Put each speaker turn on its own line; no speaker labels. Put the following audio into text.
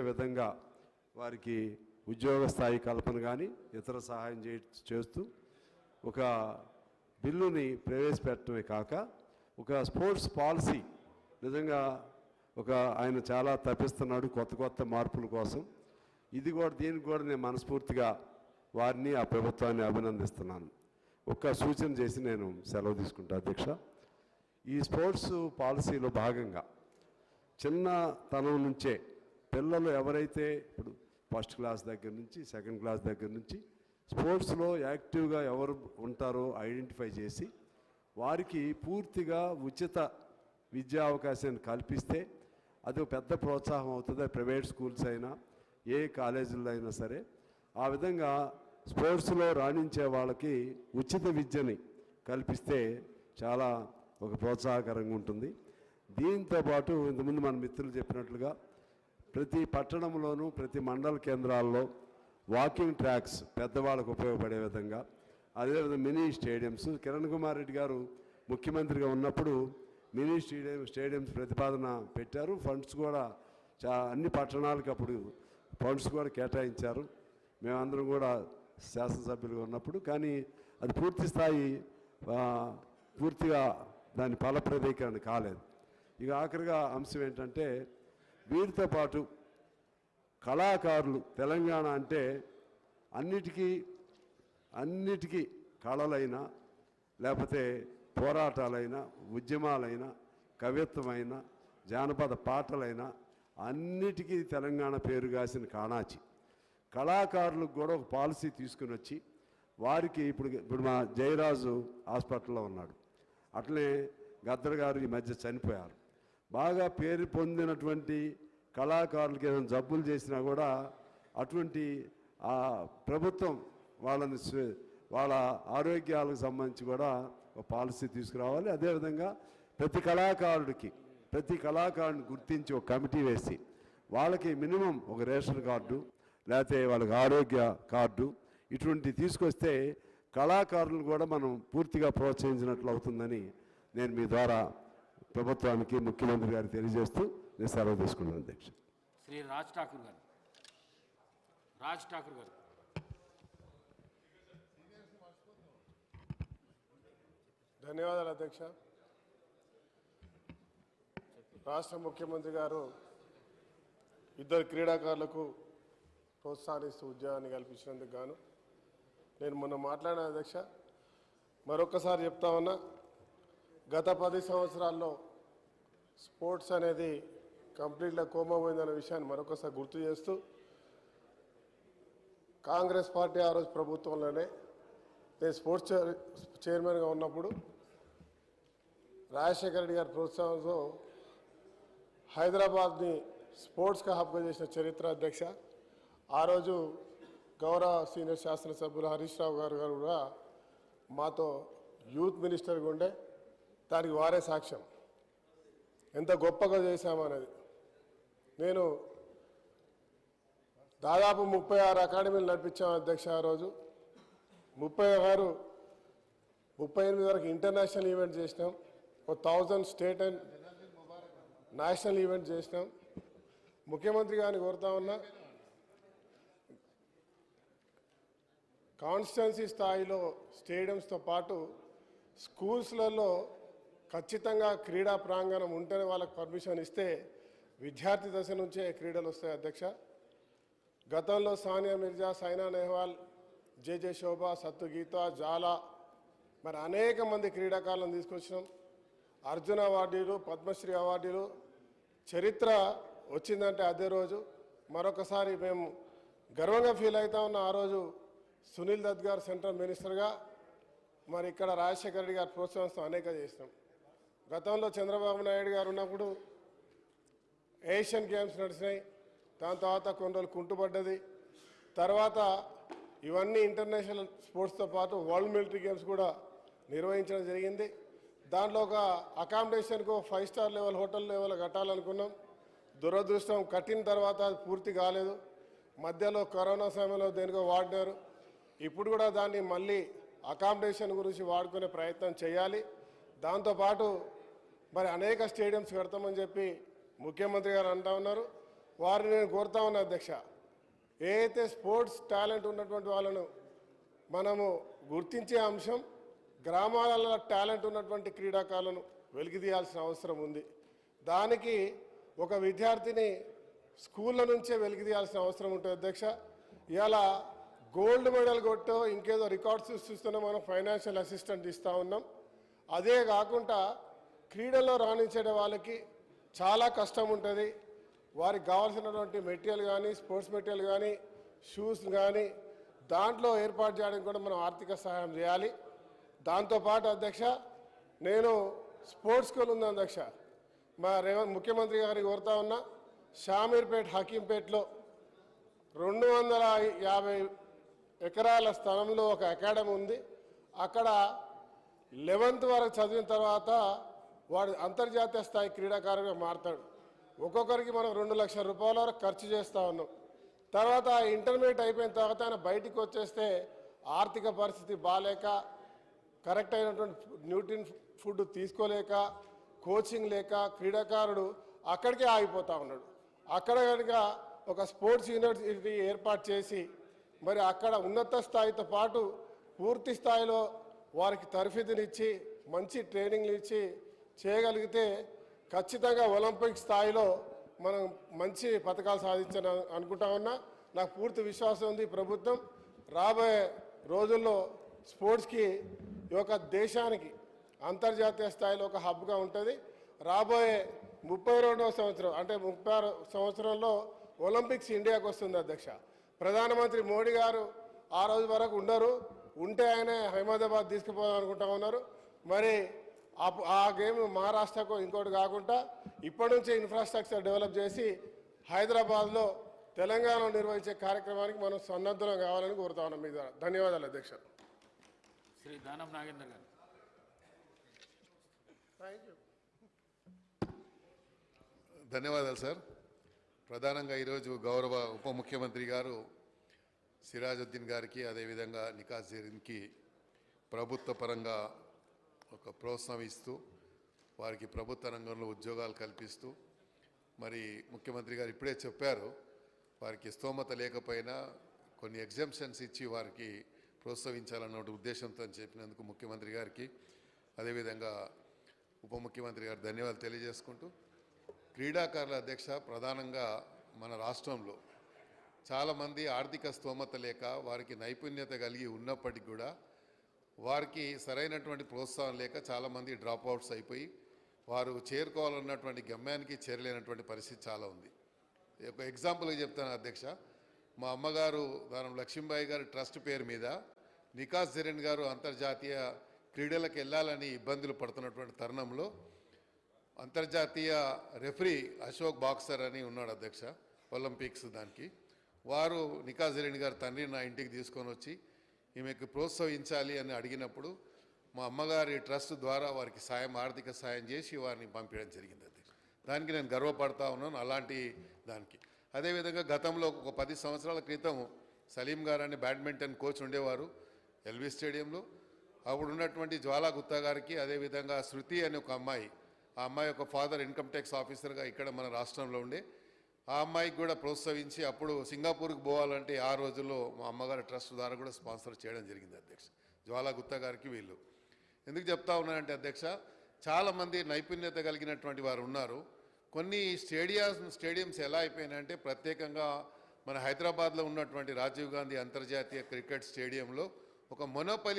విధంగా వారికి ఉద్యోగ స్థాయి కల్పన కానీ ఇతర సహాయం చే చేస్తూ ఒక బిల్లుని ప్రవేశపెట్టడమే కాక ఒక స్పోర్ట్స్ పాలసీ నిజంగా ఒక ఆయన చాలా తప్పిస్తున్నాడు కొత్త కొత్త మార్పుల కోసం. ఇది కూడా దీనికి కూడా నేను మనస్ఫూర్తిగా వారిని ఆ ప్రభుత్వాన్ని అభినందిస్తున్నాను. ఒక్క సూచన చేసి నేను సెలవు తీసుకుంటా అధ్యక్ష. ఈ స్పోర్ట్స్ పాలసీలో భాగంగా చిన్నతనం నుంచే పిల్లలు ఎవరైతే ఇప్పుడు ఫస్ట్ క్లాస్ దగ్గర నుంచి సెకండ్ క్లాస్ దగ్గర నుంచి స్పోర్ట్స్లో యాక్టివ్గా ఎవరు ఉంటారో ఐడెంటిఫై చేసి వారికి పూర్తిగా ఉచిత విద్యా అవకాశాన్ని కల్పిస్తే అది పెద్ద ప్రోత్సాహం అవుతుంది. ప్రైవేట్ స్కూల్స్ అయినా ఏ కాలేజీల్లో అయినా సరే. ఆ విధంగా స్పోర్ట్స్లో రాణించే వాళ్ళకి ఉచిత విద్యని కల్పిస్తే చాలా ఒక ప్రోత్సాహకరంగా ఉంటుంది. దీంతో పాటు ఇంతకుముందు మన మిత్రులు చెప్పినట్లుగా ప్రతి పట్టణంలోనూ ప్రతి మండల కేంద్రాల్లో వాకింగ్ ట్రాక్స్ పెద్దవాళ్ళకు ఉపయోగపడే విధంగా అదేవిధంగా మినీ స్టేడియంస్. కిరణ్ కుమార్ రెడ్డి గారు ముఖ్యమంత్రిగా ఉన్నప్పుడు మినీ స్టేడియం స్టేడియంస్ ప్రతిపాదన పెట్టారు. ఫండ్స్ కూడా చా అన్ని పట్టణాలకు అప్పుడు ఫండ్స్ కూడా కేటాయించారు. మేమందరం కూడా శాసనసభ్యులుగా ఉన్నప్పుడు కానీ అది పూర్తి స్థాయి పూర్తిగా దాని ఫలప్రదీకరణ కాలేదు. ఇక ఆఖరిగా అంశం ఏంటంటే వీరితో పాటు కళాకారులు తెలంగాణ అంటే అన్నిటికీ అన్నిటికీ కళలైనా లేకపోతే పోరాటాలైనా ఉద్యమాలైనా కవిత్వమైన జానపద పాటలైనా అన్నిటికీ తెలంగాణ పేరుగాసిన కాణాచి. కళాకారులకు కూడా ఒక పాలసీ తీసుకుని వచ్చి వారికి ఇప్పుడు ఇప్పుడు మా జయరాజు హాస్పిటల్లో ఉన్నాడు. అట్లనే గద్దర్ గారు ఈ మధ్య చనిపోయారు. బాగా పేరు పొందినటువంటి కళాకారులకి ఏదైనా జబ్బులు చేసినా కూడా అటువంటి ఆ ప్రభుత్వం వాళ్ళని వాళ్ళ ఆరోగ్యాలకు సంబంధించి కూడా ఒక పాలసీ తీసుకురావాలి. అదేవిధంగా ప్రతి కళాకారుడికి ప్రతి కళాకారుని గుర్తించి ఒక కమిటీ వేసి వాళ్ళకి మినిమం ఒక రేషన్ కార్డు లేకపోతే వాళ్ళకి ఆరోగ్య కార్డు ఇటువంటి తీసుకొస్తే కళాకారులను కూడా మనం పూర్తిగా ప్రోత్సహించినట్లు అవుతుందని నేను మీ ద్వారా ప్రభుత్వానికి ముఖ్యమంత్రి గారికి తెలియజేస్తూ నేను సెలవు తీసుకున్నాను అధ్యక్ష.
శ్రీ రాజ్ ఠాకూర్ గారు. రాజ్ ఠాకూర్ గారు.
ధన్యవాదాలు అధ్యక్ష. రాష్ట్ర ముఖ్యమంత్రి గారు ఇద్దరు క్రీడాకారులకు ప్రోత్సాహిస్తూ ఉద్యోగాన్ని కల్పించినందుకు గాను నేను మొన్న మాట్లాడిన అధ్యక్ష మరొకసారి చెప్తా ఉన్నా గత పది సంవత్సరాల్లో స్పోర్ట్స్ అనేది కంప్లీట్గా కోమపోయిందన్న విషయాన్ని మరొకసారి గుర్తు చేస్తూ కాంగ్రెస్ పార్టీ ఆ రోజు ప్రభుత్వంలోనే నేను స్పోర్ట్స్ చైర్ చైర్మన్గా ఉన్నప్పుడు రాజశేఖర రెడ్డి గారి ప్రోత్సాహంతో హైదరాబాద్ని స్పోర్ట్స్గా హబ్గా చేసిన చరిత్ర అధ్యక్ష ఆ రోజు గౌరవ సీనియర్ శాసనసభ్యులు హరీష్ రావు గారు గారు కూడా మాతో యూత్ మినిస్టర్గా ఉండే దానికి వారే సాక్ష్యం. ఎంత గొప్పగా చేశామనేది. నేను దాదాపు ముప్పై ఆరు అకాడమీలు నడిపించాం అధ్యక్ష ఆ రోజు. ముప్పై ఆరు ముప్పై ఎనిమిది వరకు ఇంటర్నేషనల్ ఈవెంట్ చేసినాం. ఒక thousand state and national event చేసినాం. ముఖ్యమంత్రి గారిని కోరుతా ఉన్నా కాన్స్టిట్యున్సీ స్థాయిలో స్టేడియంస్తో పాటు స్కూల్స్లలో ఖచ్చితంగా క్రీడా ప్రాంగణం ఉంటేనే వాళ్ళకి పర్మిషన్ ఇస్తే విద్యార్థి దశ నుంచే క్రీడలు వస్తాయి అధ్యక్ష. గతంలో సానియా మిర్జా సైనా నెహ్వాల్ జేజే శోభ సత్తు గీత జాలా మరి అనేక మంది క్రీడాకారులను తీసుకొచ్చినాం. అర్జున అవార్డీలు పద్మశ్రీ అవార్డీలు చరిత్ర వచ్చిందంటే అదే రోజు. మరొకసారి మేము గర్వంగా ఫీల్ అవుతా ఉన్న ఆ రోజు సునీల్ దత్ గారు సెంట్రల్ మినిస్టర్గా. మరి ఇక్కడ రాజశేఖర రెడ్డి గారు ప్రోత్సాహంతో అనేక చేసినాం. గతంలో చంద్రబాబు నాయుడు గారు ఉన్నప్పుడు ఏషియన్ గేమ్స్ నడిచినాయి. దాని తర్వాత కొన్ని రోజులు కుంటుపడ్డది. తర్వాత ఇవన్నీ ఇంటర్నేషనల్ స్పోర్ట్స్తో పాటు వరల్డ్ మిలిటరీ గేమ్స్ కూడా నిర్వహించడం జరిగింది. దాంట్లో ఒక అకామిడేషన్కు five star level hotel level కట్టాలనుకున్నాం. దురదృష్టం కట్టిన తర్వాత అది పూర్తి కాలేదు. మధ్యలో కరోనా సమయంలో దేనికో వాడినారు. ఇప్పుడు కూడా దాన్ని మళ్ళీ అకామిడేషన్ గురించి వాడుకునే ప్రయత్నం చేయాలి. దాంతోపాటు మరి అనేక స్టేడియంస్ కడతామని చెప్పి ముఖ్యమంత్రి గారు అంటా ఉన్నారు. వారిని నేను కోరుతా ఉన్నా అధ్యక్ష. ఏదైతే స్పోర్ట్స్ టాలెంట్ ఉన్నటువంటి వాళ్ళను మనము గుర్తించే అంశం గ్రామాలలో టాలెంట్ ఉన్నటువంటి క్రీడాకారులను వెలికితీయాల్సిన అవసరం ఉంది. దానికి ఒక విద్యార్థిని స్కూళ్ళ నుంచే వెలికితీయాల్సిన అవసరం ఉంటుంది అధ్యక్ష. ఇలా గోల్డ్ మెడల్ కొట్టో ఇంకేదో రికార్డ్స్ చూస్తున్నా మనం ఫైనాన్షియల్ అసిస్టెంట్ ఇస్తూ ఉన్నాం. అదే కాకుండా క్రీడల్లో రాణించే వాళ్ళకి చాలా కష్టం ఉంటుంది. వారికి కావాల్సినటువంటి మెటీరియల్ కానీ స్పోర్ట్స్ మెటీరియల్ కానీ షూస్ కానీ దాంట్లో ఏర్పాటు చేయడానికి కూడా మనం ఆర్థిక సహాయం చేయాలి. దాంతోపాటు అధ్యక్ష నేను స్పోర్ట్స్ స్కూల్ ఉంది అధ్యక్ష. మా రేవంత్ ముఖ్యమంత్రి గారికి కోరుతా ఉన్నా షామీర్పేట్ హకీంపేట్లో రెండు వందల యాభై ఎకరాల స్థలంలో ఒక అకాడమీ ఉంది. అక్కడ లెవెన్త్ వరకు చదివిన తర్వాత వాడు అంతర్జాతీయ స్థాయి క్రీడాకారుగా మారతాడు. ఒక్కొక్కరికి మనం రెండు లక్షల రూపాయల వరకు ఖర్చు చేస్తూ ఉన్నాం. తర్వాత ఇంటర్మీడియట్ అయిపోయిన తర్వాత ఆయన బయటికి వచ్చేస్తే ఆర్థిక పరిస్థితి బాగాలేక కరెక్ట్ అయినటువంటి న్యూట్రిన్ ఫుడ్ తీసుకోలేక కోచింగ్ లేక క్రీడాకారుడు అక్కడికే ఆగిపోతూ ఉన్నాడు. అక్కడ కనుక ఒక స్పోర్ట్స్ యూనివర్సిటీ ఏర్పాటు చేసి మరి అక్కడ ఉన్నత స్థాయితో పాటు పూర్తి స్థాయిలో వారికి తరఫీదునిచ్చి మంచి ట్రైనింగ్లు ఇచ్చి చేయగలిగితే ఖచ్చితంగా ఒలింపిక్ స్థాయిలో మనం మంచి పథకాలు సాధించని అనుకుంటా ఉన్నా. నాకు పూర్తి విశ్వాసం ఉంది ప్రభుత్వం రాబోయే రోజుల్లో స్పోర్ట్స్కి ఈ దేశానికి అంతర్జాతీయ స్థాయిలో ఒక హబ్గా ఉంటుంది. రాబోయే ముప్పై రెండవ సంవత్సరం అంటే ముప్పై ఆరు సంవత్సరంలో ఒలింపిక్స్ ఇండియాకు వస్తుంది అధ్యక్ష. ప్రధానమంత్రి మోడీ గారు ఆ రోజు వరకు ఉండరు. ఉంటే ఆయన హైదరాబాద్ తీసుకుపోదాం అనుకుంటా ఉన్నారు. మరి ఆ- గేమ్ మహారాష్ట్రకు ఇంకోటి కాకుండా ఇప్పటి నుంచే ఇన్ఫ్రాస్ట్రక్చర్ డెవలప్ చేసి హైదరాబాద్లో తెలంగాణలో నిర్వహించే కార్యక్రమానికి మనం సన్నద్ధం కావాలని కోరుతా ఉన్నాం. మీ ద్వారా ధన్యవాదాలు అధ్యక్ష.
శ్రీ దానం నాగేందర్ గారు.
ధన్యవాదాలు సార్. ప్రధానంగా ఈరోజు గౌరవ ఉప ముఖ్యమంత్రి గారు సిరాజుద్దీన్ గారికి అదేవిధంగా నికాస్ జరీన్కి ప్రభుత్వ పరంగా ఒక ప్రోత్సహిస్తూ వారికి ప్రభుత్వ రంగంలో ఉద్యోగాలు కల్పిస్తూ మరి ముఖ్యమంత్రి గారు ఇప్పుడే చెప్పారు వారికి స్తోమత లేకపోయినా కొన్ని ఎగ్జామ్షన్స్ ఇచ్చి వారికి ప్రోత్సహించాలన్న ఉద్దేశంతో చెప్పినందుకు ముఖ్యమంత్రి గారికి అదేవిధంగా ఉప ముఖ్యమంత్రి గారు ధన్యవాదాలు తెలియజేసుకుంటూ క్రీడాకారుల అధ్యక్ష ప్రధానంగా మన రాష్ట్రంలో చాలామంది ఆర్థిక స్తోమత లేక వారికి నైపుణ్యత కలిగి ఉన్నప్పటికీ కూడా వారికి సరైనటువంటి ప్రోత్సాహం లేక చాలామంది డ్రాప్ అవుట్స్ అయిపోయి వారు చేరుకోవాలన్నటువంటి గమ్యానికి చేరలేనటువంటి పరిస్థితి చాలా ఉంది. ఒక ఎగ్జాంపుల్గా చెప్తాను అధ్యక్ష. మా అమ్మగారు దానం లక్ష్మీబాయి గారి ట్రస్ట్ పేరు మీద నికాస్ జరీన్ గారు అంతర్జాతీయ క్రీడలకు వెళ్ళాలని ఇబ్బందులు పడుతున్నటువంటి తరుణంలో అంతర్జాతీయ రెఫరీ అశోక్ బాక్సర్ అని ఉన్నాడు అధ్యక్ష ఒలింపిక్స్ దానికి. వారు నికాస్ జరీన్ గారి తండ్రి నా ఇంటికి తీసుకొని వచ్చి ఈమెకు ప్రోత్సహించాలి అని అడిగినప్పుడు మా అమ్మగారి ట్రస్ట్ ద్వారా వారికి సాయం ఆర్థిక సాయం చేసి వారిని పంపించడం జరిగింది అది దానికి నేను గర్వపడతా ఉన్నాను అలాంటి దానికి. అదేవిధంగా గతంలో ఒక పది సంవత్సరాల క్రితం సలీం గారు అని బ్యాడ్మింటన్ కోచ్ ఉండేవారు ఎల్వి స్టేడియంలో. అప్పుడు ఉన్నటువంటి జ్వాలా గుత్తా గారికి అదేవిధంగా శృతి అనే ఒక అమ్మాయి ఆ అమ్మాయి ఒక ఫాదర్ ఇన్కమ్ ట్యాక్స్ ఆఫీసర్గా ఇక్కడ మన రాష్ట్రంలో ఉండే ఆ అమ్మాయికి కూడా ప్రోత్సహించి అప్పుడు సింగపూర్కి పోవాలంటే ఆ రోజుల్లో మా అమ్మగారి ట్రస్ట్ ద్వారా కూడా స్పాన్సర్ చేయడం జరిగింది అధ్యక్ష. జ్వాలా గుత్తా గారికి వీళ్ళు. ఎందుకు చెప్తా ఉన్నానంటే అధ్యక్ష చాలామంది నైపుణ్యత కలిగినటువంటి వారు ఉన్నారు. కొన్ని స్టేడియాస్ స్టేడియంస్ ఎలా అయిపోయినాయంటే ప్రత్యేకంగా మన హైదరాబాద్లో ఉన్నటువంటి రాజీవ్ గాంధీ అంతర్జాతీయ క్రికెట్ స్టేడియంలో ఒక మొనోపలి